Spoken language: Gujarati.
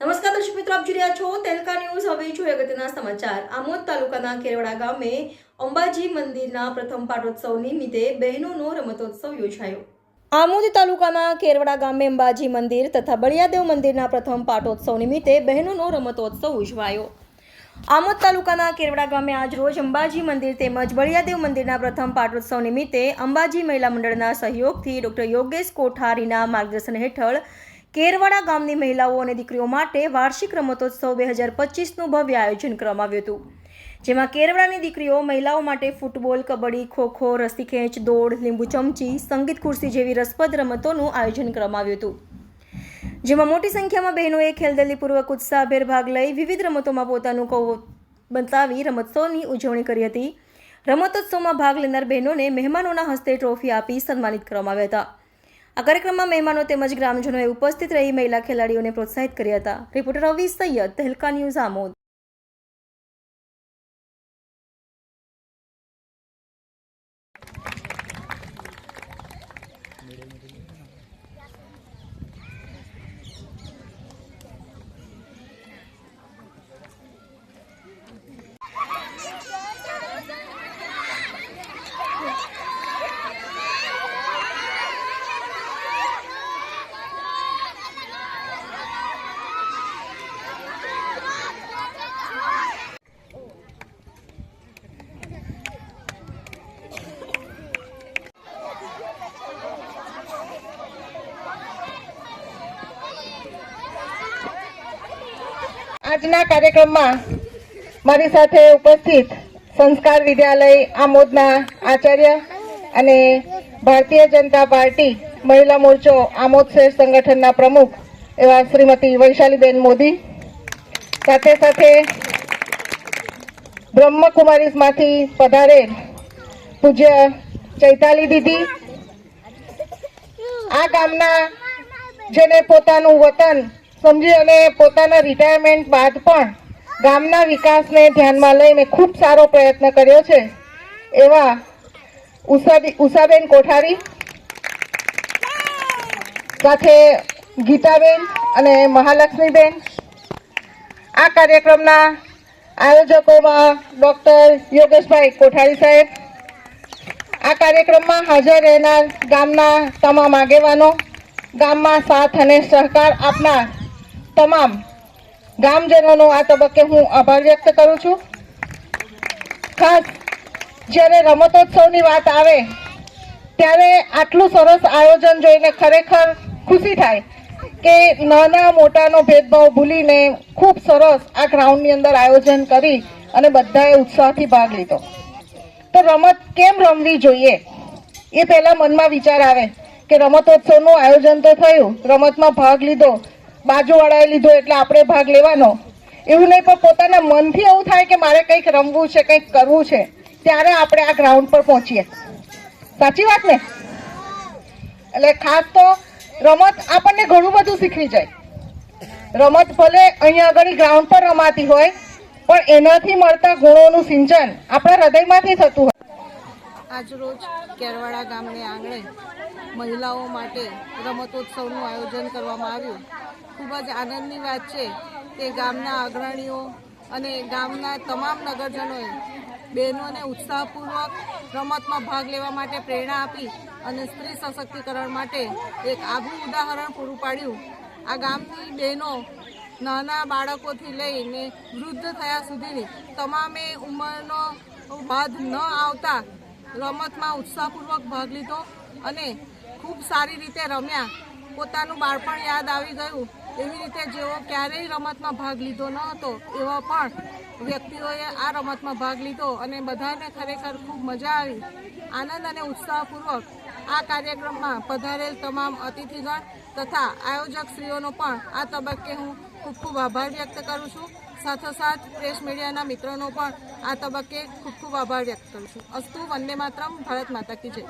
નમસ્કાર દર્શક મિત્રો, આપ જોઈ રહ્યા છો તેલકા ન્યૂઝ. હવે જોઈએ અગત્યના સમાચાર. આમોદ તાલુકાના કેરવડા ગામે અંબાજી મંદિરના પ્રથમ પાટોત્સવ નિમિત્તે બહેનોનો રમતોત્સવ યોજાયો. આમોદ તાલુકાના કેરવડા ગામે અંબાજી મંદિર તથા બળિયાદેવ મંદિરના પ્રથમ પાટોત્સવ નિમિત્તે બહેનોનો રમતોત્સવ ઉજવાયો. આમોદ તાલુકાના કેરવડા ગામે આજ રોજ અંબાજી મંદિર તેમજ બળિયાદેવ મંદિરના પ્રથમ પાટોત્સવ નિમિત્તે અંબાજી મહિલા મંડળના સહયોગથી ડોક્ટર યોગેશ કોઠારીના માર્ગદર્શન હેઠળ કેરવાડા ગામની મહિલાઓ અને દીકરીઓ માટે વાર્ષિક રમતોત્સવ બે હજાર પચીસનું ભવ્ય આયોજન કરવામાં આવ્યું હતું. જેમાં કેરવાડાની દીકરીઓ મહિલાઓ માટે ફૂટબોલ, કબડ્ડી, ખોખો, રસ્સી ખેંચ, દોડ, લીંબુ ચમચી, સંગીત ખુરશી જેવી રસપ્રદ રમતોનું આયોજન કરવામાં આવ્યું હતું. જેમાં મોટી સંખ્યામાં બહેનોએ ખેલદલીપૂર્વક ઉત્સાહભેર ભાગ લઈ વિવિધ રમતોમાં પોતાનું કૌ બતાવી રમતોત્સવની ઉજવણી કરી હતી. રમતોત્સવમાં ભાગ લેનાર બહેનોને મહેમાનોના હસ્તે ટ્રોફી આપી સન્માનિત કરવામાં આવ્યા હતા. આ કાર્યક્રમમાં મહેમાનો તેમજ ગ્રામજનોએ ઉપસ્થિત રહી મહિલા ખેલાડીઓને પ્રોત્સાહિત કર્યા હતા. Reporter Ravi Sayyed, Tehelka news Amod. આજના કાર્યક્રમમાં મારી સાથે ઉપસ્થિત સંસ્કાર વિદ્યાલય આમોદના આચાર્ય અને ભારતીય જનતા પાર્ટી મહિલા મોરચો આમોદ શહેર સંગઠનના પ્રમુખ એવા શ્રીમતી વૈશાલીબેન મોદી. સાથે સાથે બ્રહ્મકુમારીઝમાંથી પધારેલ પૂજ્ય ચૈતાલી દીદી. આ ગામના જેને પોતાનું વતન સમજી અને પોતાના રિટાયરમેન્ટ બાદ પણ ગામના વિકાસને ધ્યાનમાં લઈને ખૂબ સારો પ્રયત્ન કર્યો છે. એવા ઉષાબી- ઉષાબેન કોઠારી, સાથે ગીતાબેન અને મહાલક્ષ્મીબેન. આ કાર્યક્રમના આયોજકોમાં ડોક્ટર યોગેશભાઈ કોઠારી સાહેબ. આ કાર્યક્રમમાં હાજર રહેનાર ગામના તમામ આગેવાનો, ગામમાં સાથ અને સહકાર આપનાર તમામ ગામજનોનો આ તબક્કે હું આભાર વ્યક્ત કરું છું. ખાસ જ્યારે રમતોત્સવની વાત આવે, ત્યારે આટલું સરસ આયોજન જોઈને ખરેખર ખુશી થાય કે નાના મોટાનો ભેદભાવ ભૂલીને ખૂબ સરસ આ ગ્રાઉન્ડની અંદર આયોજન કરી અને બધાએ ઉત્સાહથી ભાગ લીધો. તો રમત કેમ રમવી જોઈએ? એ પહેલાં મનમાં વિચાર આવે કે રમતોત્સવનું આયોજન તો થયું, રમતમાં ભાગ લીધો બાજુવાળાએ લીધો એટલે આપણે ભાગ લેવાનો. એવું નહીં પણ પોતાના મનથી એવું થાય કે મારે કંઈક રમવું છે, કંઈક કરવું છે, ત્યારે આપણે આ ગ્રાઉન્ડ પર પહોંચીએ. સાચી વાત ને? એટલે ખાસ તો રમત આપણને ઘણું બધું શીખવી જાય. રમત ભલે અહીંયા આગળ ગ્રાઉન્ડ પર રમાતી હોય, પણ એનાથી મળતા ગુણોનું સિંચન આપણા હૃદયમાંથી થતું હોય. આજરોજ કેરવાડા ગામને આંગણે મહિલાઓ માટે રમતોત્સવનું આયોજન કરવામાં આવ્યું. ખૂબ જ આનંદની વાત છે કે ગામના અગ્રણીઓ અને ગામના તમામ નગરજનોએ બહેનોને ઉત્સાહપૂર્વક રમતમાં ભાગ લેવા માટે પ્રેરણા આપી અને સ્ત્રી સશક્તિકરણ માટે એક આગવું ઉદાહરણ પૂરું પાડ્યું. આ ગામની બહેનો નાના બાળકોથી લઈને વૃદ્ધ થયા સુધીની તમામે ઉંમરનો બાદ ન આવતા રમતમાં ઉત્સાહપૂર્વક ભાગ લીધો અને ખૂબ સારી રીતે રમ્યા. પોતાનું બાળપણ યાદ આવી ગયું. એવી રીતે જેઓ ક્યારેય રમતમાં ભાગ લીધો ન હતો, એવા પણ વ્યક્તિઓએ આ રમતમાં ભાગ લીધો અને બધાને ખરેખર ખૂબ મજા આવી. આનંદ અને ઉત્સાહપૂર્વક આ કાર્યક્રમમાં પધારેલ તમામ અતિથિગણ તથા આયોજકશ્રીઓનો પણ આ તબક્કે હું ખૂબ ખૂબ આભાર વ્યક્ત કરું છું. સાથોસાથ પ્રેસ મીડિયાના મિત્રોનો પણ આ તબક્કે ખૂબ ખૂબ આભાર વ્યક્ત કરું છું. અસ્તુ વંદે માતરમ, ભારત માતા કી જય.